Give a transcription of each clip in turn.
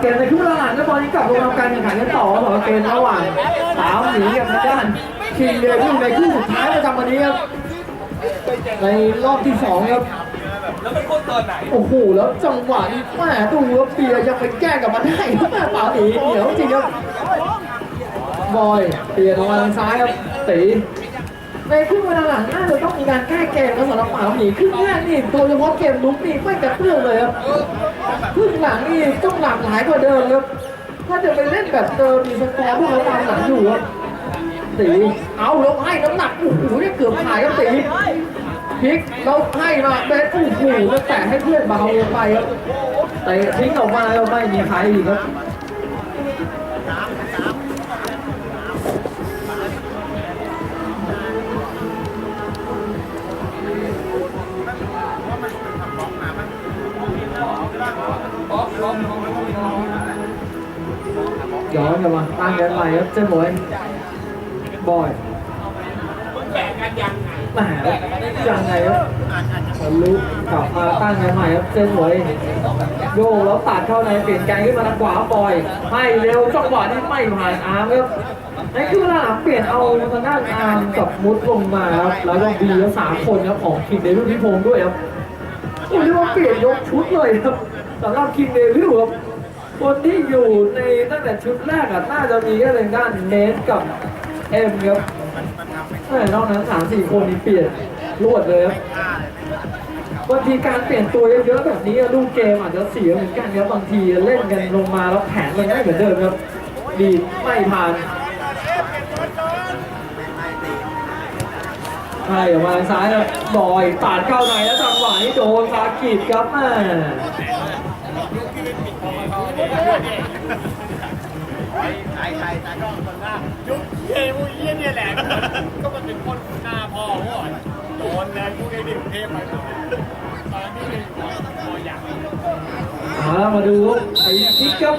เกมในครึ่งเวลาหลังก็ตอนนี้กลับลงทำการแข่งขันกันต่อสำหรับเกมระหว่างสาวหนีกับทางด้านคิงเดวิลในครึ่งสุดท้ายประจำวันนี้ครับในรอบที่สองครับแล้วมันคนตอนไหนโอ้โหแล้วจังหวะนี้แม่ดูว่าเปียยังไปแก้กับมันได้แม่ป๋าตีเหนียวจริงครับบอยเปียออกมาทางซ้ายครับตี ในครึ่งเวลาหลังน่าจะต้องมีการแก้เกมแล้วสำหรับป๋าหมีครึ่งแรกนี่โดยเฉพาะเกมลุกนี่ไม่กระเตื้องเลยครับครึ่งหลังนี่ต้องหลากหลายกว่าเดิมครับถ้าจะไปเล่นแบบเดิมมีสกอร์พวกเราตามหลังอยู่ครับตีเอาแล้วให้น้ำหนักโอ้โหเนี่ยเกือบหายครับตีพลิกเราให้มาเป็นโอ้โหแล้วแตะให้เพื่อนเบาลงไปครับแต่ทิ้งออกมาแล้วไม่มีใครอีกครับ อนกลับมาตั้งกันใหม่ครับเจ้าหมวยบอยแบ่งกันยังไงแหมยังไงครับทะลุกลับมาตั้งกันใหม่ครับเจ้าหมวยโยกแล้วตัดเข้าในเปลี่ยนแกงขึ้นมาทางขวาบอยให้เร็วจังหวะนี้ไม่ผ่านอาร์มครับในคือเวลาหลังเปลี่ยนเอาทางด้านอาร์มกับมุดลงมาครับแล้วก็บีแล้วสามคนครับของคิงเดวิลพิพงศ์ด้วยครับโอ้ยเรียกว่าเปลี่ยนยกชุดเลยครับสำหรับคิงเดวิลครับ คนที่อยู่ในตั้งแต่ชุดแรกอะน่าจะมีแค่ทางด้านเนสกับเอ็มครับแต่นอกนั้นสามสี่คนนี่เปลี่ยนรวดเลยครับบางทีการเปลี่ยนตัวเยอะๆแบบนี้ลูกเกมอาจจะเสียเหมือนกันครับบางทีเล่นกันลงมาแล้วแผนมันไม่เหมือนเดิมครับดีไม่ผ่านใช่ออกมาซ้ายนะบอยปาดเข้าในแล้วจังหวะนี้โดนฟากิดครับแม่ ยุคเกมพวกเยี่ยเนี่ยแหละ ก็มันเป็นคนหน้าพ่อก่อนโดนแรงพวกไอ้ดิบเทพไปตอนที่เป็นพออยากเอามาดูไอ้พิกครับ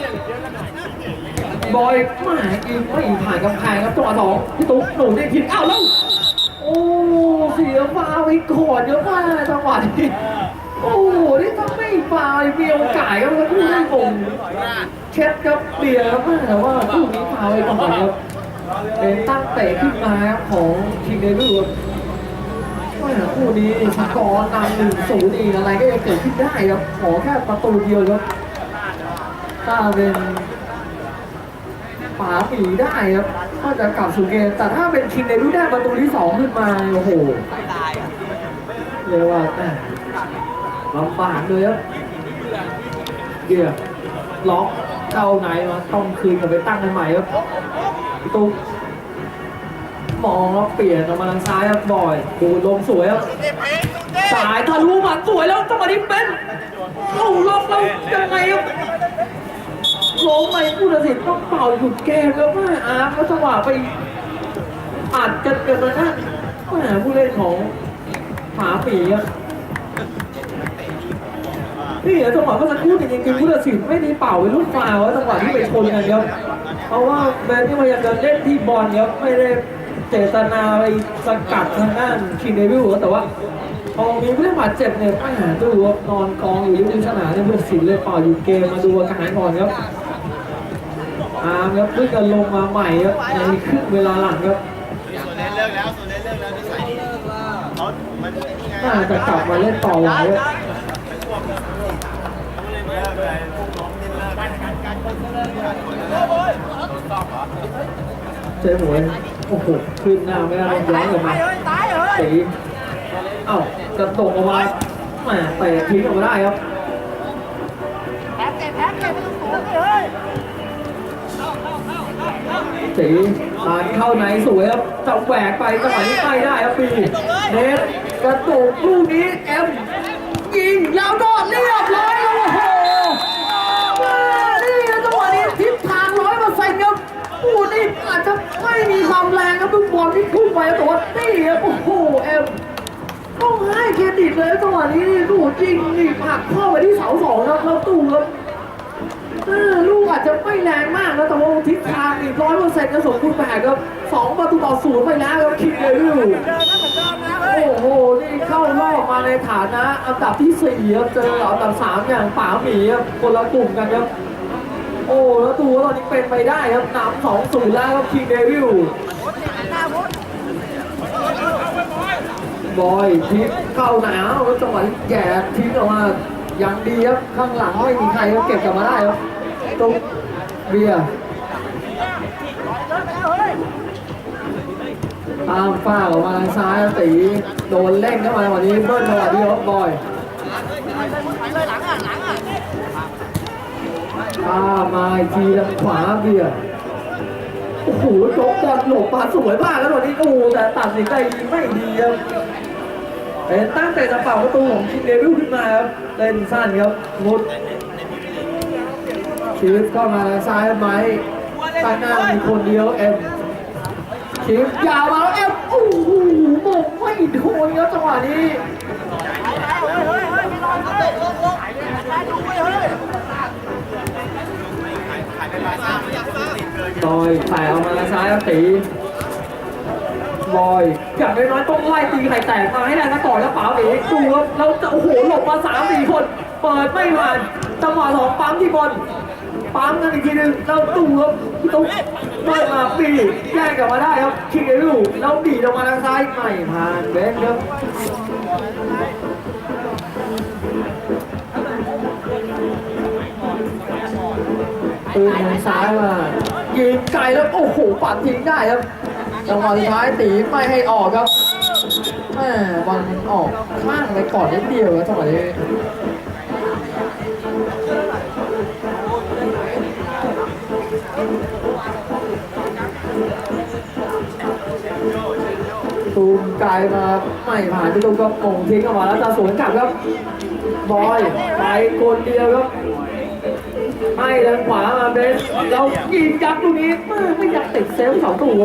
บอยมาอีกไม่ผ่านกำแพงครับจังหวะสองพี่ตุ๊กหนูได้ผิดอ้าวแล้วโอ้เสียฟาวอีกขอดเยอะมากจังหวะนี้ โอ้โหนี่ถ้าไม่ฟาวมีโอกาสครับผู้เล่นมงเช็ดครับเบียร์ครับแต่ว่าคู่นี้ฟาวไปก่อนครับเป็นตั้งเตะขึ้นมาครับของทีมเดวิลครับว่าคู่นี้สกอร์นำหนึ่งศูนย์อีกอะไรก็จะเกิดขึ้นได้ครับขอแค่ประตูเดียวครับถ้าเป็นป๋าหมีได้ครับก็จะกลับสู่เกมแต่ถ้าเป็นคิงในรุ่นได้ประตูที่สองขึ้นมาโอ้โหเรียกว่า ลำบากเลยครับเกียร์ล็อกเข้าไหนมาต้องคืนกลับไปตั้งกันใหม่ครับตุ๊กมองแล้วเปลี่ยนออกมาทางซ้ายครับบอยดูลงสวยครับสายทะลุหมัดสวยแล้วจังหวะนี้เป็นโอ้ล็อกแล้วยังไงครับโล้มไปผู้ตัดสินต้องเป่าหยุดเกมแล้วว่าอาร์มแล้วจังหวะไปอัดกันกันนะแหมผู้เล่นของหมาปีอะ นี่อะจังหวะเมื่อสักครู่เนี่ยจริงๆผู้ตัดสินไม่ได้เป่าเป็นลูกฟาวล์จังหวะที่ไปชนกันครับเพราะว่าแมนนี่พยายามจะเล่นที่บอลครับไม่ได้เจตนาไปสกัดทางด้านคิงเดวิลแต่ว่าพอมีผู้เล่นบาดเจ็บเนี่ยแหมดูว่านอนกองอยู่ริมสนามเนี่ยผู้ตัดสินเลยเป่าหยุดเกมมาดูอาการก่อนครับอาร์มครับเพิ่งจะลงมาใหม่ครับในครึ่งเวลาหลังครับส่วนเล่นเลิกแล้วส่วนเล่นเลิกแล้วนิสัยเขามันน่าจะกลับมาเล่นต่อไหวครับ เลิกเลยพวกน้องเล่นเลิกการการการคนเลิกการคนเลิกต้อง เหรอเจ๊หมวยโอ้โหขึ้นหน้าไม่ได้ย้อนกลับมาตีเอ้ากระตกออกมาแหมเตะทิ้งออกมาได้ครับตีตานเข้าในสวยครับจะแหวกไปจังหวะนี้ไม่ได้ครับปีเนทกระตุกลูกนี้เอ็มยิงแล้วก็เรียบร้อยโอ้โหมานี่นะจังหวะนี้ทิศทางร้อยเปอร์เซ็นต์ครับโอ้โหนี่อาจจะ ไม่มีความแรงครับลูกบอลที่พุ่งไปแต่ว่านี่ครับโอ้โหเอ็มต้องให้เครดิตเลยจังหวะนี้นี่ลูกจริงนี่ผักเข้าไปที่เสาสองครับแล้วตู้ครับลูกอาจจะไม่แรงมากนะแต่ว่าทิศทางนี่ร้อยเปอร์เซ็นต์จะสมบูรณ์แบบครับสองประตูต่อศูนย์ไปแล้วครับคิงเดวิลโอ้โหนี่เข้ารอบมาในฐานะอันดับที่สี่ครับเจออันดับสามอย่างป๋าหมีครับคนละกลุ่มกันครับ โอ้แล้วดูว่าตอนนี้เป็นไปได้ครับนำสองศูนย์แล้วครับคิงเดวิลบอยทิ้งเข้าหนาวแล้วจังหวะที่แย่ทิ้งออกมาอย่างดีครับข้างหลังไม่มีใครครับเก็บกลับมาได้ครับตรงเบียร์ตามฝ้าออกมาทางซ้ายตีโดนเล่นเข้ามาวันนี้เบิ้ลจังหวะดีครับบอย ข้ามาอีกทีทางขวาเบียร์โอ้โหจกบอลหลบมาสวยมากแล้วตอนนี้โอ้โหแต่ตัดสินใจไม่ดีครับเป็นตั้งแต่จะเป่าประตูของคิงเดวิลขึ้นมาครับเล่นสั้นครับมุดชีฟก็มาซ้ายไหมตั้งหน้ามีคนเดียวเอ็มชีฟยาวมาแล้วเอ็มโอ้โหมงไม่โดนครับจังหวะนี้ บอยแผ่ออกมาทางซ้ายครับตีบอยอย่างน้อยๆต้องไล่ตีไข่แตกมาให้ได้นะต่อนแล้วเปล่าเอ๋ดูครับแล้วโอ้โหหลบมาสามสี่คน เปิดไม่ผ่านจังหวะสองปั๊มที่บอลปั๊มกันอีกทีหนึงแล้วดูครับต้องเปิดมาปีแยกกลับมาได้ครับคิงเอรูแล้วดีดออกมาทางซ้ายไม่ผ่านเบนครับ ปืนทางซ้ายมายิงไกลแล้วโอ้โหปัดทิ้งได้ครับจังหวะสุดท้ายตีไม่ให้ออกครับแม่บอลออกข้างไปก่อนนิดเดียวครับจังหวะนี้ตูมไกลมาไม่ผ่านพี่ตูมก็มงทิ้งออกมาแล้วจะสวนกลับครับ บอยไปคนเดียวครับ ให้ทางขวามาเบสเรายิงยับตรงนี้มากไม่อยากติดเซฟสองตัว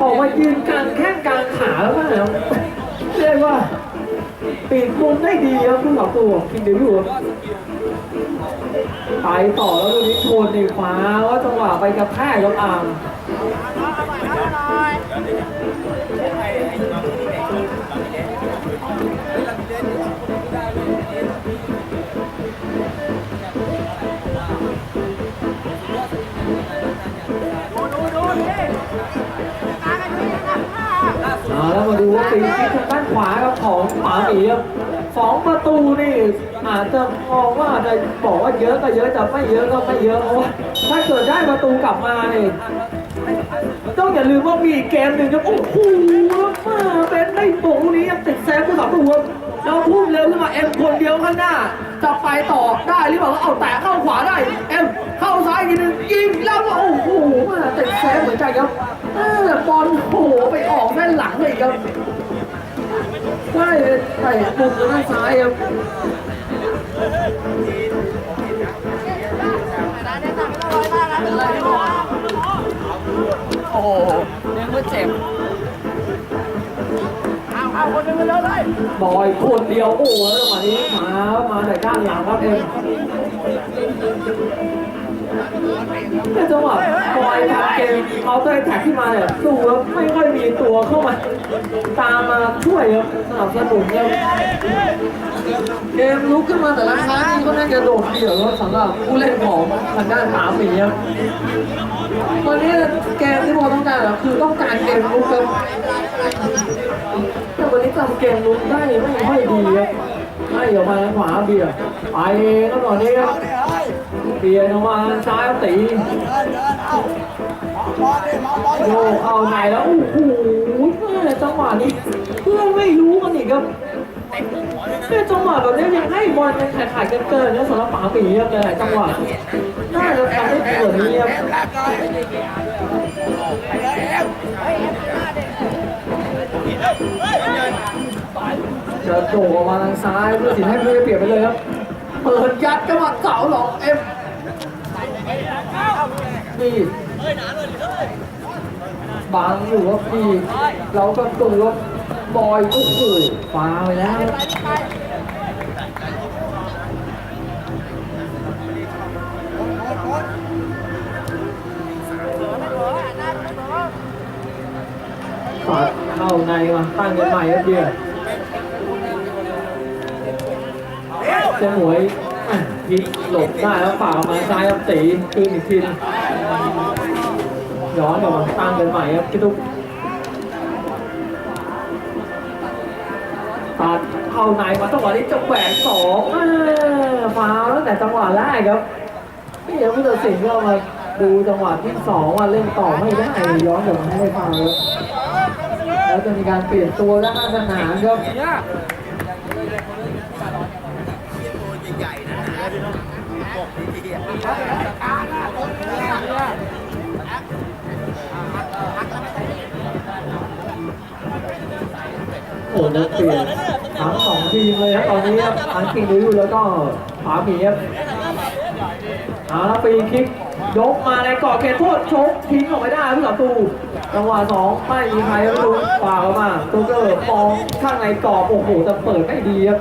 ออกมายืนกลางแข้งกลางขาแล้วมากครับเรียกว่าปีกมุมได้ดีครับคุณสองตัวคิงเดวิลครับไปต่อแล้วตรงนี้โทนในขวาว่าจังหวะไปกระแทกกับอาร์ม หมาหมีครับสองประตูนี่อาจจะมองว่าจะบอกว่าเยอะก็เยอะแต่ไม่เยอะก็ไม่เยอะเพราะว่าถ้าเกิดได้ประตูกลับมาเนี่ยต้องอย่าลืมว่ามีเกมหนึ่งครับโอ้โหมาเป็นได้โปงนี้ติดแซฟผู้สองตัวเราพุ่งเร็วขึ้นมาเอ็มคนเดียวข้างหน้าจะไปต่อได้หรือเปล่าเอาแต่เข้าขวาได้ เอ็มเข้าซ้ายอีกทีนึงยิงแล้วก็โอ้โหมาติดแซฟเหมือนกันครับเออบอลโอ้โหไปออกด้านหลังเลยครับ ใช่ปมุมด้านซ้ายครับโอ้โหเรียกว่าเจ็บบอยคนเดียวโอ้โหแล้วจังหวะนี้มา มาแต่ก้านหลังครับเอ็ม แต่จังหวะบอยทำเกมเขาเตะแท็กที่มาเนี่ยดูแล้วไม่ค่อยมีตัวเข้ามา ตามมาช่วยครับสนับสนุนครับเกมลุกขึ้นมาแต่ละครั้งนี่ก็น่าจะโดดเดี่ยวสำหรับผู้เล่นของทางด้านหาหมีครับวันนี้เกมที่โมต้องการคือต้องการเกมลุกครับแต่วันนี้ทำเกมลุกได้ไม่ค่อยดีครับให้ออกมาทางขวาเบียร์ไปก็ตอนนี้ครับ เบียร์ออกมางซ้ายตีโยกเอาไหนแล้วโอ้โหจังหวะนี้ เพื่อนไม่รู้กันอีกครับแม่อจังหวะแบบนี้ยังให้บอลยังขายขายกันเกินนะสำหรับป๋าปีครับหลายจังหวะน่าจะทำได้ดีกว่านี้ครับจะโดดออกมาทางซ้ายเพื่อสิให้เพื่อนเปลี่ยนไปเลยครับ เปิดยัดจังหวะเสาหลอกเอ็ม นี่บังอยู่ครับนี่เราก็ตูครับบอยโอ้โหฟาไปแล้วปัดเข้าในมาตั้งกันใหม่ครับเดียวเจ้าหวย อะยิงหลบได้แล้วฝ่ามาซ้ายครับตีคืนอีกทีย้อนกลับมาตั้งกันใหม่ครับคิดทุกตัดเข้าในมาจังหวะนี้จะแหวกสองฟาวแล้วแต่จังหวะแรกครับนี่ยังผู้ตัดสินก็มาดูจังหวะที่สองว่าเล่นต่อไม่ได้ย้อนกลับมาให้ฟาวแล้วจะมีการเปลี่ยนตัวด้านสนามครับ โอ้นักเปลี่ยนทั้งสองทีมเลยครับตอนนี้ครับทั้งคิงดิวแล้วก็ผาหมีครับเอาละปีคิกยกมาในกรอบเขตโทษชกทิ้งออกไปได้ผู้ต่อสู้จังหวะสองไม่มีใครรับตูฝ่าเข้ามาตูเกอร์มองข้างในกรอบโอ้โหแต่เปิดไม่ดีครับ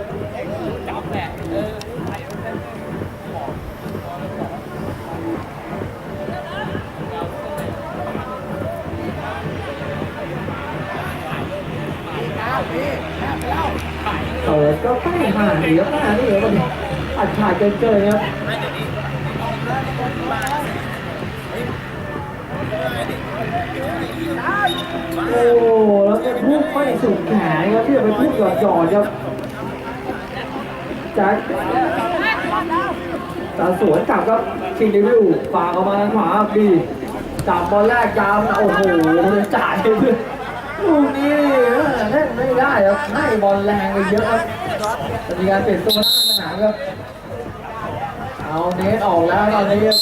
เปิดก็ไม่ห่าเดียวหน้านี่ครับอัดฉาดเกินเกินครับโอ้แล้วก็พุ่งไม่สุดแขนครับที่จะไปพุ่งหยอดหยอดครับจ็คจะสวนกลับครับชิงดิวิวฝากออกมาทางขวาดีจับบอลแรกยาวโอ้โหจ่ายเลยลูกนี้เล่น ได้ครับให้บอลแรงไปเยอะครับจะมีการเปลี่ยนตัวหน้าสนามครับ เอาเนทออกแล้วตอนนี้ครับ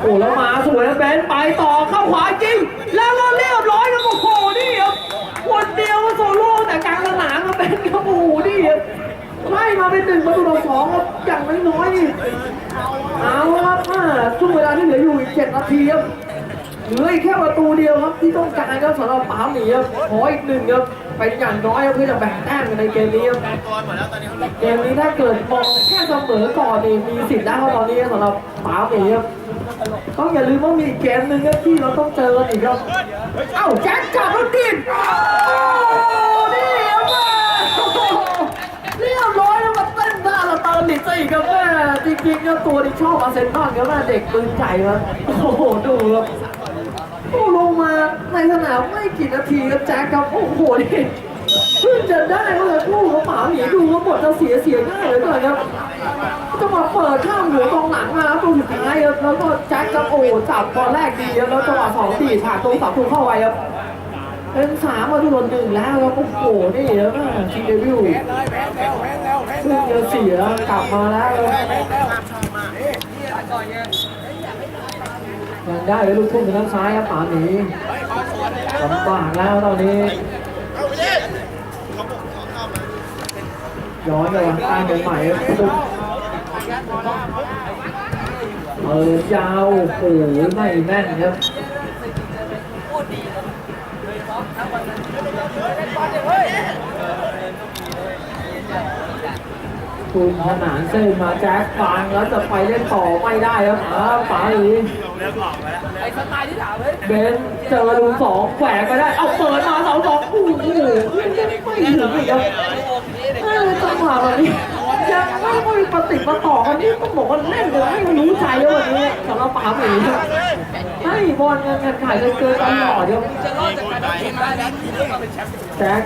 โอ้แล้วมาสวยนะเบนไปต่อเข้าขวาจริง แล้วก็เรียบร้อยครับโอ้โหนี่ครับคนเดียวโซโล่แต่กลางสนามครับเบนครับโอ้โหนี่ครับ ไล่มาเป็นหนึ่งประตูต่อสองครับอย่างน้อยๆนี่เอาละครับอ่าช่วงเวลาที่เหลืออยู่อีกเจ็ดนาทีครับเหลืออีกแค่ประตูเดียวครับที่ต้องการครับสำหรับปาหมีครับขออีกหนึ่งครับเป็นอย่างน้อยครับเพื่อจะแบ่งแต้มกันในเกมนี้ครับตัวหมดแล้วตอนนี้เขาเกมนี้ถ้าเกิดมองแค่เสมอก่อนนี่มีสิทธิ์ได้เพราะตอนนี้สำหรับป๋าหมีครับต้องอย่าลืมว่ามีอีกเกมหนึ่งครับที่เราต้องเจอกันอีกครับเอ้าแจ็คจับแล้วดินโอ้นี่ครับแม่โอ้โหเรียบร้อยแล้วมาเต้นท่าละ ติดซะอีกครับแม่จริงๆครับตัวที่ชอบอาเซนอลครับแม่เด็กปืนใจครับโอ้โหดูครับโอ้ลงมาในสนามไม่กี่นาทีครับแจ็คครับโอ้โหนี่เพิ่งจะได้เมื่อคู่ของป๋าหมีดูว่าบทจะเสียเสียง่ายเลยก่อนครับจังหวะเปิดข้ามหัวกองหลังมาครับตัวสุดท้ายครับแล้วก็แจ็คกับโอ้จับบอลแรกดีครับแล้วจังหวะสองดีดผ่านตรงสาถูกเข้าไว้ครับ เป็นสามมาทุกคนหนึ่งแล้วครับโอ้โหนี่แล้วนะทีเดวิลเพิ่งจะเสียกลับมาแล้วยังได้เลยลูกทุ่งทางด้านซ้ายครับป่าหนีลำบากแล้วตอนนี้เอาไปดิเขาบอกเขาเข้ามาย้อนไปวันตั้งกันใหม่ครับตุ้มเออยาวโอ้โหไม่แน่นครับ คุณขนานเส้นมาแจ็คฟังแล้วจะไปเล่นต่อไม่ได้ครับอ้าวป๋าหนีเริ่มออกแล้วไอ้สไตล์ที่ถามเลยเบนเจอรูสองแขวกไปได้ เอาเปิดมาเสาสองโอ้โหยังไม่ถึงอีกครับเออจังหวะแบบนี้ยังไม่ค่อยปฏิดประต่อกันนี่ต้องบอกว่าเล่นเลยให้มันรู้ใจแล้ววันนี้สำหรับป๋าหมีครับให้บอลเงินเงินขายเกินตลอดครับจะรอดจากการทีมได้แล้วแชมป์แจ็ค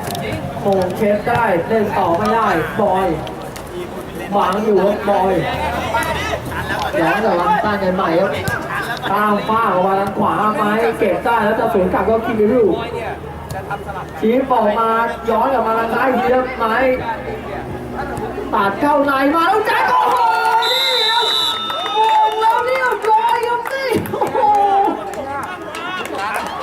โมงเชฟได้เล่นต่อไม่ได้บอย วางอยู่ครับบอยย้อนกลับมาตั้งกันใหม่ครับตามฟ้าออกมาทางขวาไม้เก็บได้แล้วจะสวนกลับก็คิมิรุเนี่ยจะทำสลับชี้บออกมาย้อนกลับมาทางซ้ายอีกทีครับไม้ตัดเข้าในมาแล้วแจ็คโอ้โหนี่ครับแล้วเรียบร้อยครับนี่โอ้โห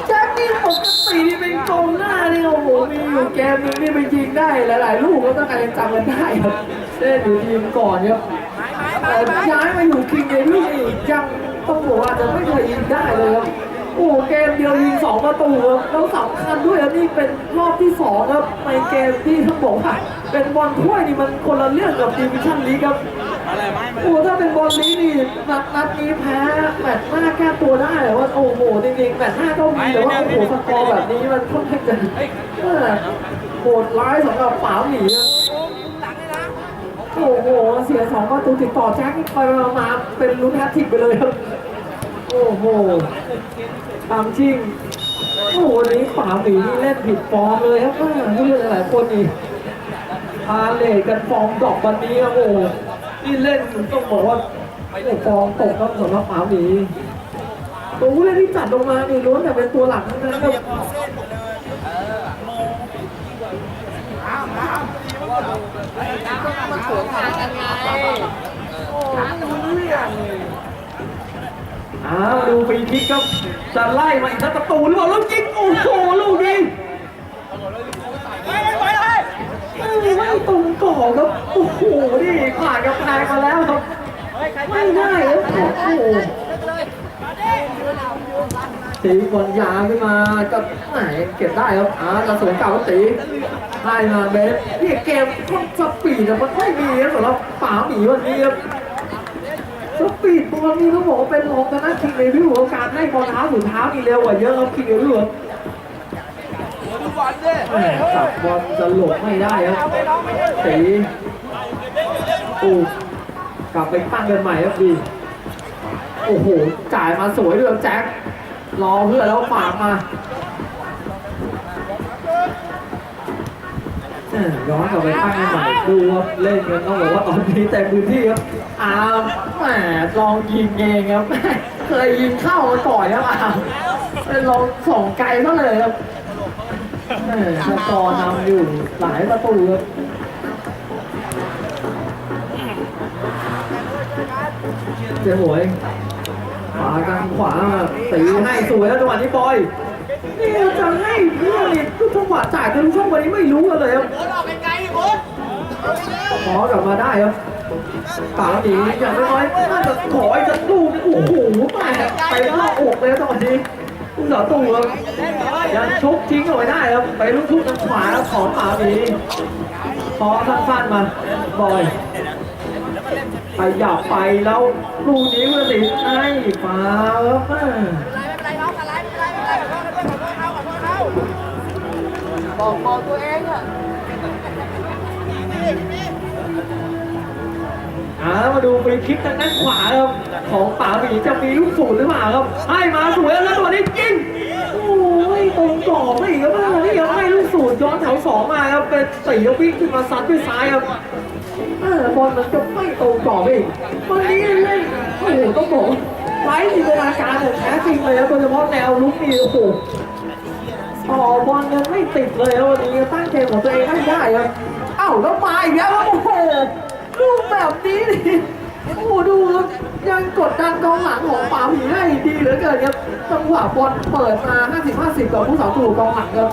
แจ็คนี่ปกตินี่เป็นกองหน้านี่โอ้โหมีอยู่เกมนึงนี่ไปยิงได้หลาย ๆ ลูกก็ต้องการยังจำกันได้ครับ ล่นอยู่ทีมก่อนครับแต่ย้ายมาอยู่คิงเดวี่นี่ยังต้องบอกว่าจะไม่เคยยิงได้เลยครับโอ้เกมเดียวยิงสองประตูครับแล้วสำคัญด้วยครับนี่เป็นรอบที่สองครับในเกมที่ต้องบอกว่าเป็นบอลถ้วยนี่มันคนละเรื่องกับดิวิชั่นลีกครับโอ้ถ้าเป็นบอลนี้นี่นัดนัดนี้แพ้แมตช์หน้าแก้ตัวได้แต่ว่าโอ้โหจริงๆแมตช์หน้าก็มีแต่ว่าโอ้โหสกอร์แบบนี้มันค่อนข้างจะโหดร้ายสำหรับป๋าหมีนะ โอ้โห เสียสองประตูติดต่อแจ็คไปมาเป็นลุ้นแฮตทิกไปเลยครับ โอ้โหตามจริง โอ้โหวันนี้ป๋าหมีนี่เล่นผิดฟอร์มเลยครับแม่ผู้เล่นหลายคนนี่พาเลทกันฟองดอกวันนี้ครับโอ้โหนี่เล่นต้องบอกว่าโอ้ฟองตกครับสำหรับหมาหมีตัวผู้เล่นที่จัดลงมานี่ล้วนแต่เป็นตัวหลักทั้งนั้นครับ มันสวนทางกันไงโอ้ยเรื่องอ้าวดูฟรีคิกครับจะไล่มาอีกสักประตูหรือเปล่าแล้วยิงโอ้โหลูกนี้ไม่ไปเลยไม่ตรงก่อครับโอ้โหนี่ผ่านกำแพงมาแล้วครับไม่ได้ครับโอ้โห ตีบอลยาวขึ้นมาก็ไหนเก็บได้ครับอ่ากระสุนเก่าก็ตีให้มาเบสเนี่ยเกมค่อนสปีดอะมันไม่มีครับสำหรับป๋าหมีวันนี้ครับสปีดบอลนี่ต้องบอกว่าเป็นรองกันนะคิงเรวิวของการให้บอลเท้าถึงเท้านี่เร็วกว่าเยอะครับคิงเรวิวครับทุกวันดิแหม่จับบอลจะหลบไม่ได้ครับตีปูกลับไปตั้งกันใหม่ครับดีโอ้โหจ่ายมาสวยด้วยแจ็ค รอเพื่อแล้วฝากมาย้อนกลับไปตั้งใหม่ดูครับเล่นกันต้องบอกว่าตอนนี้แต่พื้นที่ครับอามแหมลองยิงเองครับเคยยิงเข้ามาก่อนครับอามเป็นลองส่องไกลซะเลยครับแหมสกอร์นำอยู่หลายประตูครับเจ๊หวยากางขวาตีให้สวยแล้วจังหวะนี้บอยนี่จะให้เพื่อนทุกจังหวะจ่ายทะลุช่องวันนี้ไม่รู้เลยครับโคตรออกไปไกลโคตรขอกลับมาได้ครับป่าหนีอย่างน้อยน่าจะขออีกสักลูกโอ้โหแม่ไปรอบอกเลยตอนนี้ผู้สาวตูครับยังชุกทิ้งเอาไว้ได้ครับไปลูกทุกทางขวาของป่าหนีพอสั้นๆมาบอย ไปหยับไปแล้วลูกนี้เพื่อนติดให้ฟ้าครับแม่บอกบอกตัวเองอะอ่ามาดูฟรีคิกทางด้านขวาครับของป่าหมีจะมีลูกศูนย์หรือเปล่าครับให้มาสวยแล้วตัวนี้ยิง ตรงกรอบไม่อีกครับนี่ครับให้ลูกศูนย์ย้อนแถวสองมาครับเป็นสี่ครับวิ่งขึ้นมาซัดด้วยซ้ายครับอ่าบอลมันจะไม่ตรงกรอบอีกวันนี้เล่นโอ้โหต้องบอกไร้จินตนาการของแท้จริงเลยครับโดยเฉพาะแนวลุกนี่โอ้โหต่อบอลยังไม่ติดเลยครับวันนี้ตั้งเกมของตัวเองไม่ได้ครับเอ้าแล้วมาอีกแล้วโอ้โหลูกแบบนี้นี่ โอ้โหดูครับยังกดดันกองหลังของป๋าหมีได้ดีเหลือเกินครับจังหวะบอลเปิดมา 50-50กับผู้สาวตู่กองหลังครับ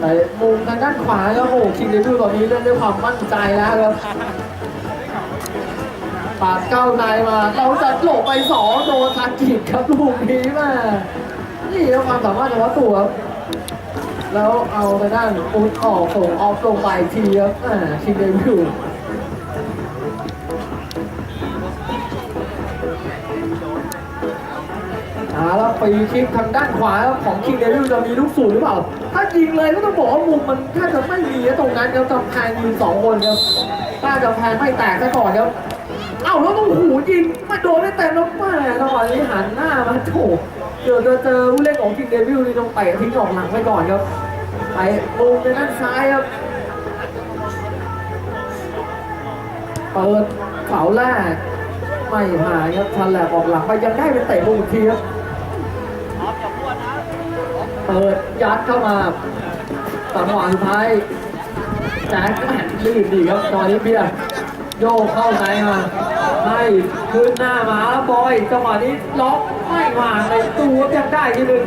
แต่มุมทางด้านขวาครับโอ้คิงเดวิลตอนนี้เล่นด้วยความมั่นใจแล้วครับปาดเก้าในมา เราจะหลบไปสองโดนทากิจครับลูกนี้ม่นี่ความสามารถเฉพาะตัวครับ แล้วเอาไปด้านอุดออกส่งออฟลงไปทีครับอ่าคิงเดวิลอ่าแล้วฟรีคิกทางด้านขวาของคิงเดวิลจะมีลูกสูงหรือเปล่า ถ้ายิงเลยก็ต้องบอกว่ามุมมันแทบจะไม่มีตรงนั้นครับกำแพงยืนสองคนครับถ้ากำแพงไม่แตกซะก่อนครับเอ้าแล้วต้องหูยิงไม่โดนได้เต็มแล้วแม่จังหวะนี้หันหน้ามาโถ เดี๋ยวจะเจอผู้เล่นของคิงเดวิลนี่ต้องเตะทิ้งออกหลังไปก่อนครับไปมุมในด้านซ้ายครับเปิดเสาแรกไม่หายครับชันแหลกออกหลังไปยังได้เป็นเตะมุมอีกทีครับเปิดยัดเข้ามาจังหวะสุดท้ายแจ็คแม่ลื่นดีครับตอนนี้เบียร์โยกเข้าในมาให้ขึ้นหน้ามาแล้วบอยจังหวะนี้ล็อก ไม่มาในตู้ครับยังได้ทีหนึ่ง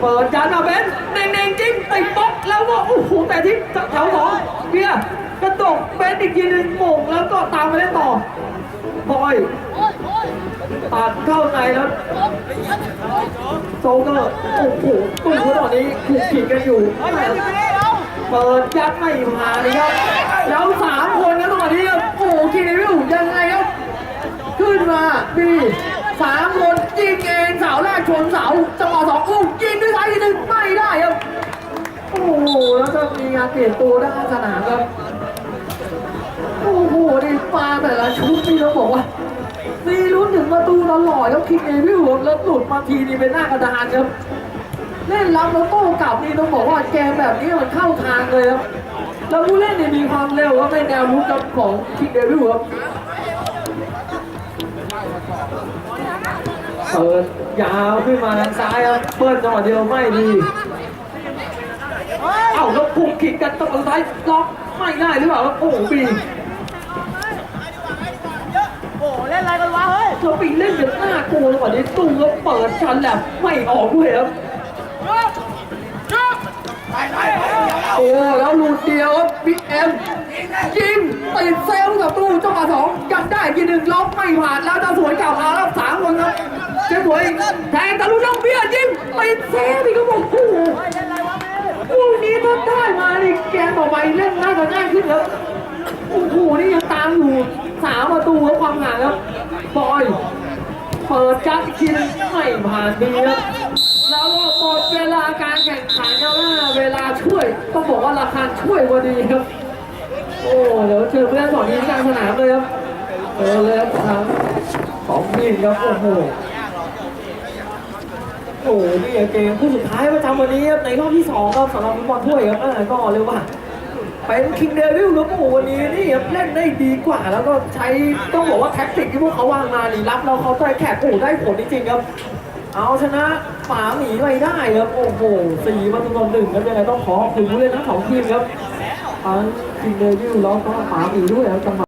เปิดจานมาเบนเน่งๆจริงติดบล็อกแล้วก็โอ้โหแต่ที่แถวสองเบียร์กระตกเบนอีกทีหนึ่งโมงแล้วก็ตามไปเล่นต่อบอยตัดเข้าในแล้วโซเกอร์โอ้โหตู้คนตอนนี้ถูกขีดกันอยู่ เปิดยัดไม่มาเลยครับ แล้วสามคนครับตรงนี้ครับ บีสามคนยิงเองเสาแรก ชนเสาจังหวะสองอุ้มยิงด้วยซ้ายทีหนึ่งไม่ได้ครับ โอ้โหแล้วก็มีงานเปลี่ยนตัวด้านสนามครับ โอ้โหนี่มาแต่ละชุดนี่ต้องบอกว่าซีลุ้นถึงประตูตลอดแล้วคิงเอวิลครับแล้วหลุดมาทีนี่เป็นหน้ากระดานครับเล่นรับแล้วโต้กลับนี่ต้องบอกว่าเกมแบบนี้มันเข้าทางเลยครับแล้วผู้เล่นเนี่ยมีความเร็วครับในแนวรุกครับของคิงเอวิลครับ เปิดยาวขึ้นมาทางซ้ายครับเปิดจังหวะเดียวไม่ดี เอ้าแล้วพุ่งขิดกันตบซ้ายล็อกไม่ได้หรือเปล่าครับโอ้โหปีโอ้เล่นอะไรกันวะเฮ้ยเราปีเล่นอย่างน่ากลัวจังหวะนี้ตู้แล้วเปิดชันแหลมไม่ออกด้วยครับโอ้แล้วลูกเดียวครับบิ๊กเอ็มยิงติดเซลล์กับตู้จังหวะสองยังได้ทีหนึ่งล็อกไม่ผ่านแล้วจะสวยเก่ามาแล้วสามคนครับ เจ๊หวยแทงตะลุน้องเบี้ยยิงติดเซลล์นี่ก็บอกโอ้โหลูกนี้ถ้าได้มานี่แกต่อไปเล่นน่าจะง่ายขึ้นครับโอ้โหนี่ยังตามอยู่สามประตูครับความห่างครับบอยเปิดจัดอีกทีนึงไม่ผ่านดีครับแล้วก็หมดเวลาการแข่งขันแล้วเวลาช่วยต้องบอกว่าราคาช่วยพอดีครับโอ้เดี๋ยวเจอเพื่อนสองทีมกลางสนามเลยครับเจอเลยครับทางสองทีมครับโอ้โห โอ้โหนี่เกมคู่สุดท้ายประจำวันนี้ครับในรอบที่สองครับสำหรับฟุตบอลถ้วยครับอ่ก็เรียกว่าเป็นคิงเดวิลครับโอ้โหวันนี้นี่ครับเล่นได้ดีกว่า แล้วก็ใช้ต้องบอกว่าแท็กติกที่พวกเขาวางมานี่รับแล้วเขาได้แขกโอ้ได้ผลจริงๆครับ เอาชนะป๋าหมีไปได้ครับโอ้โหสี่ประตูต่อหนึ่งครับยังไงต้องขอขอบคุณผู้เล่นทั้งสองทีมครับทั้งคิงเดวิลแล้วก็ป๋าหมีด้วยครับจังหวะ